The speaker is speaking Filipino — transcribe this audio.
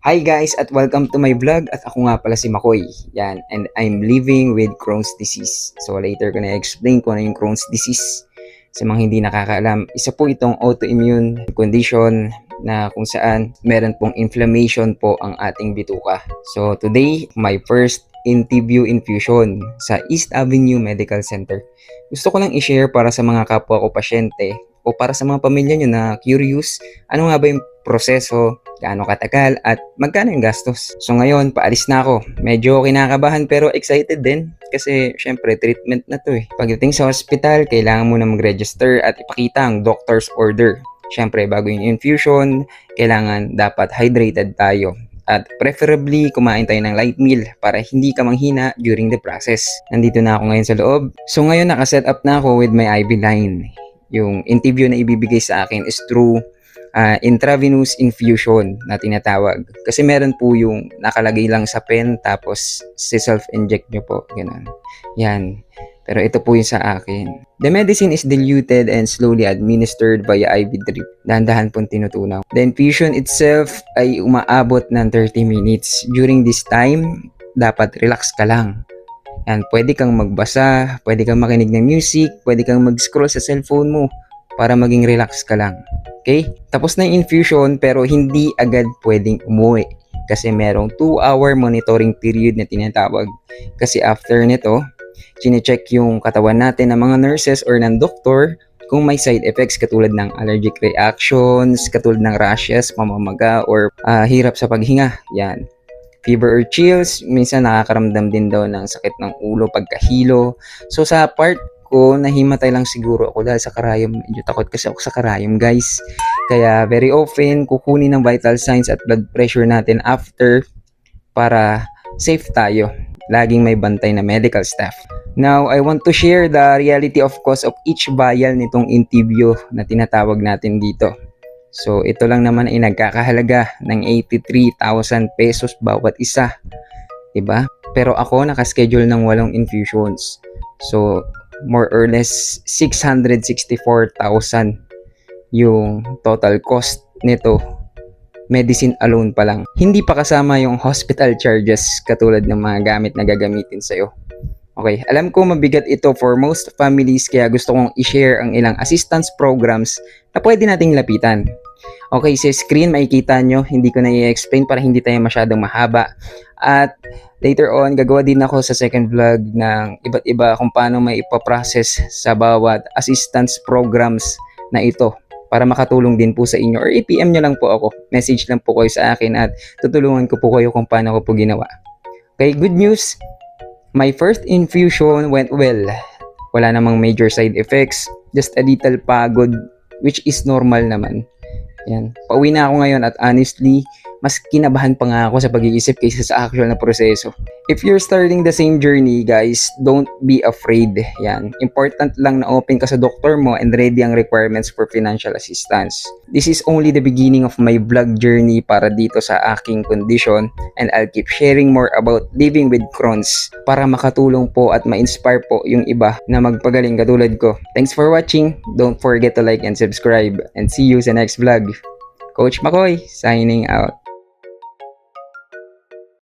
Hi guys at welcome to my vlog at ako nga pala si Makoy. Yan, and I'm living with Crohn's disease. So later ko na explain kung ano yung Crohn's disease. Sa mga hindi nakakaalam, isa po itong autoimmune condition na kung saan meron pong inflammation po ang ating bituka. So today, my first interview infusion sa East Avenue Medical Center. Gusto ko lang i-share para sa mga kapwa ko pasyente o para sa mga pamilya nyo na curious, ano nga ba yung proseso, gaano katagal, at magkano yung gastos. So ngayon, paalis na ako. Medyo kinakabahan pero excited din kasi syempre treatment na to eh. Pagdating sa hospital, kailangan mo na mag-register at ipakita ang doctor's order. Syempre, bago yung infusion, kailangan dapat hydrated tayo. At preferably, kumain tayo ng light meal para hindi ka manghina during the process. Nandito na ako ngayon sa loob. So ngayon, nakaset up na ako with my IV line. Yung interview na ibibigay sa akin is through uh, intravenous infusion na tinatawag. Kasi meron po yung nakalagay lang sa pen tapos si self-inject nyo po. Ganun. Yan. Pero ito po yung sa akin. The medicine is diluted and slowly administered via IV drip. Dahan-dahan pong tinutunaw. The infusion itself ay umaabot ng 30 minutes. During this time, dapat relax ka lang. Yan, pwede kang magbasa, pwede kang makinig ng music, pwede kang mag-scroll sa cellphone mo para maging relax ka lang. Okay? Tapos na yung infusion pero hindi agad pwedeng umuwi kasi merong 2 hour monitoring period na tinatawag. Kasi after nito, chinecheck yung katawan natin ng mga nurses or ng doktor kung may side effects katulad ng allergic reactions, katulad ng rashes, mamamaga, or ah, hirap sa paghinga. Yan. Fever or chills, minsan nakakaramdam din daw ng sakit ng ulo pagkahilo. So sa part ko, nahimatay lang siguro ako dahil sa karayom. Medyo takot kasi ako sa karayom, guys. Kaya very often, kukunin ng vital signs at blood pressure natin after para safe tayo. Laging may bantay na medical staff. Now, I want to share the reality of cost of each vial nitong interview na tinatawag natin dito. So, ito lang naman ay nagkakahalaga ng 83,000 pesos bawat isa. 'Di ba? Pero ako nakaschedule ng walong infusions. So, more or less 664,000 yung total cost nito. Medicine alone pa lang. Hindi pa kasama yung hospital charges katulad ng mga gamit na gagamitin sa'yo. Okay, alam ko mabigat ito for most families kaya gusto kong i-share ang ilang assistance programs na pwede nating lapitan. Okay, sa screen makikita nyo, hindi ko na i-explain para hindi tayo masyadong mahaba. At later on, gagawa din ako sa second vlog ng iba't iba kung paano may ipaprocess sa bawat assistance programs na ito para makatulong din po sa inyo or i-PM nyo lang po ako. Message lang po kayo sa akin at tutulungan ko po kayo kung paano ko po ginawa. Okay, good news. My first infusion went well. Wala namang major side effects, just a little pagod which is normal naman. Yan. Pauwi na ako ngayon at honestly, mas kinabahan pa nga ako sa pag-iisip kaysa sa actual na proseso. If you're starting the same journey, guys, don't be afraid. Yan. Important lang na open ka sa doktor mo and ready ang requirements for financial assistance. This is only the beginning of my vlog journey para dito sa aking condition and I'll keep sharing more about living with Crohn's para makatulong po at ma-inspire po yung iba na magpagaling katulad ko. Thanks for watching. Don't forget to like and subscribe and see you sa next vlog. Coach Makoy, signing out.